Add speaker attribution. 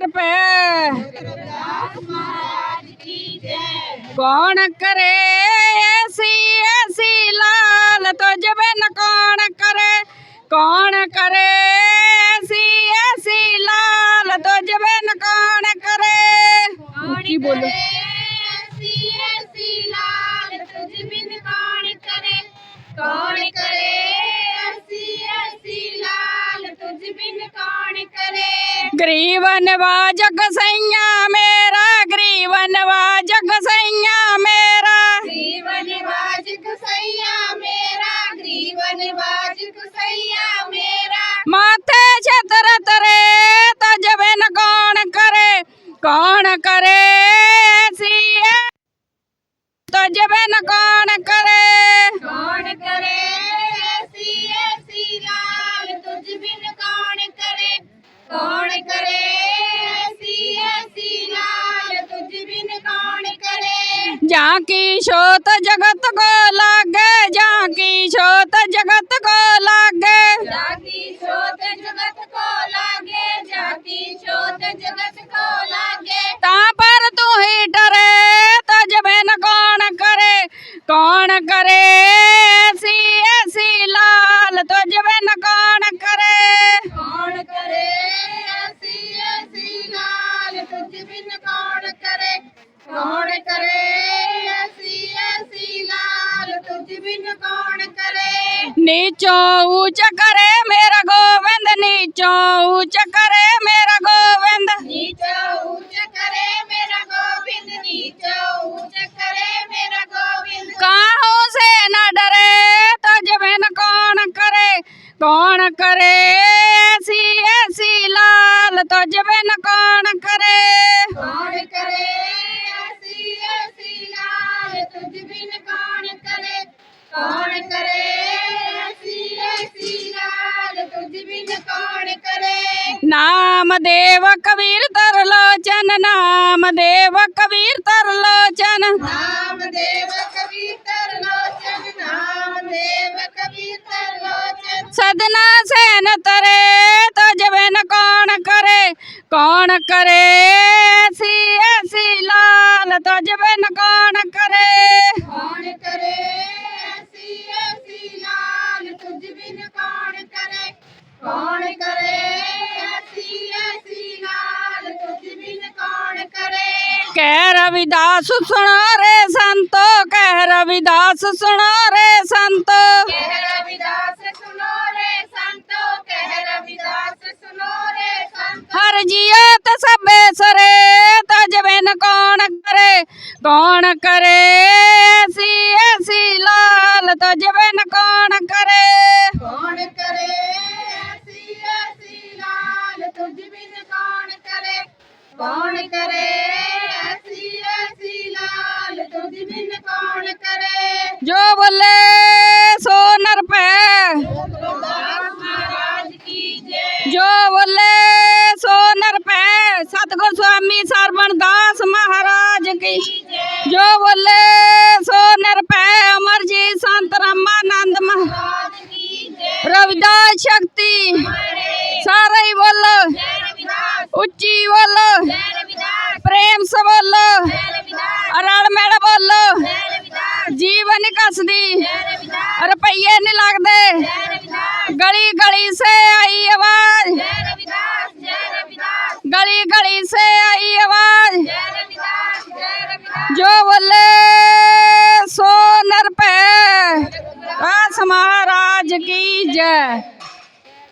Speaker 1: ਰੁਪਏ ਕੌਣ ਕਰੇ ਐਸੀ ਐਸੀ ਲਾਲ ਤੋ ਜਬਨ ਕੌਣ ਕਰੇ? ਕੌਣ ਕਰੇ ਐਸੀ ਐਸੀ
Speaker 2: ਲਾਲ ਤੋ ਜਬਨ ਕੌਣ ਕਰੇ? ਕੀ ਬੋਲੋ। ਐਸੀ ਐਸੀ ਲਾਲ ਤੋ ਜਬਨ ਕੌਣ ਕਰੇ? ਕੌਣ ਕਰੇ
Speaker 1: गरीबन वाजक सैया मेरा गरीबन वाजक सैया मेरा।
Speaker 2: ग्रीवन वाजिक सैया मेरा ग्रीवन वाजिक सैया मेरा।
Speaker 1: माथे छतर तरे तो जबन कौन करे कौन करे ऐसी है तो जबन कौन करे
Speaker 2: कौन करे? ऐसी ऐसी लाल तुझ बिन कौन करे?
Speaker 1: झांकी शोत जगत को लागे, जाकी शोत जगत नीचो ऊंच करे मेरा गोविंद नीचो ऊंच करे मेरा गोविंद।
Speaker 2: नीचा ऊंच करे मेरा गोविंद नीचा ऊंच करे मेरा गोविंद।
Speaker 1: काहों से न डरे तो जबन कौन करे? कौन करे ऐसी ऐसी लाल तो जबन कौन करे?
Speaker 2: कौन करे ऐसी ऐसी लाल तुझ बिन कौन करे? कौन करे ਨਾਮ ਦੇਵ ਕਬੀਰ ਤਰ ਲੋਚਨ ਨਾਮ ਦੇਵ ਕਬੀਰ ਤਰ ਲੋਚਨ
Speaker 1: ਨਾਮ ਦੇਵ ਕਬੀਰ ਤਰ ਲੋਚਨ ਨਾਮ ਦੇਵ ਕਬੀਰ ਤਰ ਲੋਚਨ
Speaker 2: ਸਦਨਾ ਸੈਨ ਤਰੇ ਤੋ ਕੌਣ ਕਰੇ? ਕੌਣ ਕਰੇ ਕਹਿ ਰਵਿਦਾਸ
Speaker 1: ਸੁਣੋ ਰੇ ਸੰਤੋ। ਕਹਿ ਰਵਿਦਾਸ ਸੁਣੋ ਰੇ ਸੰਤੋ। ਕਹਿ ਰਵਿਦਾਸ ਸੁਣੋ ਰੇ ਸੰਤੋ। ਕਹਿ ਰਵਿਦਾਸ
Speaker 2: ਸੁਣੋ ਰੇ ਸੰਤੋ। ਹਰ ਜੀਤ ਤ ਸਭੇ ਸਰੇ ਤਜਵਨ ਕੌਣ ਕਰੇ? ਕਰੇ? ਸੀ ਐਸੀ ਕੌਣ ਕਰੇ? ਕੌਣ ਕਰੇ?
Speaker 1: जो बोले सो नर पे। जो बोले सो नर पे। सतगुरु स्वामी सरवण दास महाराज की। जो बोले सो नर पे अमर जी संत रामानंद रविदास शक्ति। सारे बोलो। उच्ची बोलो। प्रेम से बोलो। ગળી
Speaker 2: ગળી સે આઈ અવાજ.
Speaker 1: જય રવિદાસ જય રવિદાસ. ગળી ગળી સે આઈ અવાજ.